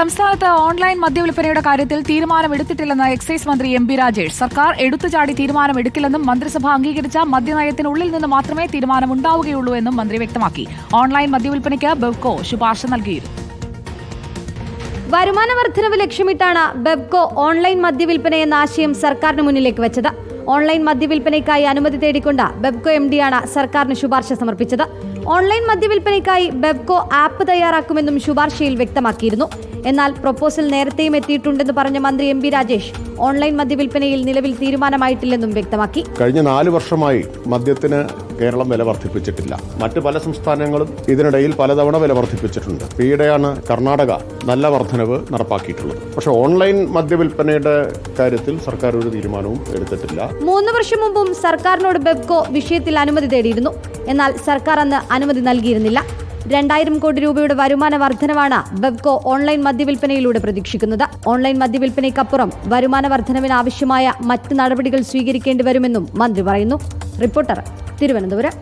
സംസ്ഥാനത്ത് ഓൺലൈൻ മദ്യവിൽപ്പനയുടെ കാര്യത്തിൽ തീരുമാനമെടുത്തിട്ടില്ലെന്ന് എക്സൈസ് മന്ത്രി എം ബി രാജേഷ്. സർക്കാർ എടുത്തുചാടി തീരുമാനമെടുക്കില്ലെന്നും മന്ത്രിസഭ അംഗീകരിച്ച മദ്യനയത്തിനുള്ളിൽ നിന്ന് മാത്രമേ തീരുമാനമുണ്ടാവുകയുള്ളൂ എന്നും മന്ത്രി വ്യക്തമാക്കി. ഓൺലൈൻ മദ്യവിൽപ്പനയ്ക്ക് ബെവ്കോ ശുപാർശ നൽകിയിരുന്നു. വരുമാന വർധനവ് ലക്ഷ്യമിട്ടാണ് ബെബ്കോ ഓൺലൈൻ മദ്യവിൽപ്പന എന്ന ആശയം സർക്കാരിന് മുന്നിലേക്ക് വെച്ചത്. ഓൺലൈൻ മദ്യവിൽപ്പനയ്ക്കായി അനുമതി തേടിക്കൊണ്ട് ബെബ്കോ എം ഡിയാണ് സർക്കാരിന് ശുപാർശ സമർപ്പിച്ചത്. ഓൺലൈൻ മദ്യവിൽപ്പനയ്ക്കായി ബെബ്കോ ആപ്പ് തയ്യാറാക്കുമെന്നും ശുപാർശയിൽ വ്യക്തമാക്കിയിരുന്നു. എന്നാൽ പ്രൊപ്പോസൽ നേരത്തെയും എത്തിയിട്ടുണ്ടെന്ന് പറഞ്ഞ മന്ത്രി എം രാജേഷ് ഓൺലൈൻ മദ്യവിൽപ്പനയിൽ നിലവിൽ തീരുമാനമായിട്ടില്ലെന്നും വ്യക്തമാക്കി. കഴിഞ്ഞ നാല് വർഷമായി മദ്യത്തിന് കേരളം വില വർദ്ധിപ്പിച്ചിട്ടില്ല. മറ്റ് പല സംസ്ഥാനങ്ങളും ഇതിനിടയിൽ പലതവണ വില വർദ്ധിപ്പിച്ചിട്ടുണ്ട്. ഈയിടെയാണ് കർണാടക നല്ല വർധനവ് നടപ്പാക്കിയിട്ടുള്ളത്. പക്ഷേ ഓൺലൈൻ മദ്യവിൽപ്പനയുടെ കാര്യത്തിൽ സർക്കാർ ഒരു തീരുമാനവും എടുത്തിട്ടില്ല. മൂന്ന് വർഷം മുമ്പും സർക്കാരിനോട് ബെബ്കോ വിഷയത്തിൽ അനുമതി തേടിയിരുന്നു. എന്നാൽ സർക്കാർ അന്ന് അനുമതി നൽകിയിരുന്നില്ല. രണ്ടായിരം കോടി രൂപയുടെ വരുമാന വർധനവാണ് ബെബ്കോ ഓൺലൈൻ മദ്യവിൽപ്പനയിലൂടെ പ്രതീക്ഷിക്കുന്നത്. ഓൺലൈൻ മദ്യവിൽപ്പനയ്ക്കപ്പുറം വരുമാന വർധനവിന് ആവശ്യമായ മറ്റ് നടപടികൾ സ്വീകരിക്കേണ്ടി വരുമെന്നും മന്ത്രി പറയുന്നു. റിപ്പോർട്ടർ തിരുവനന്തപുരം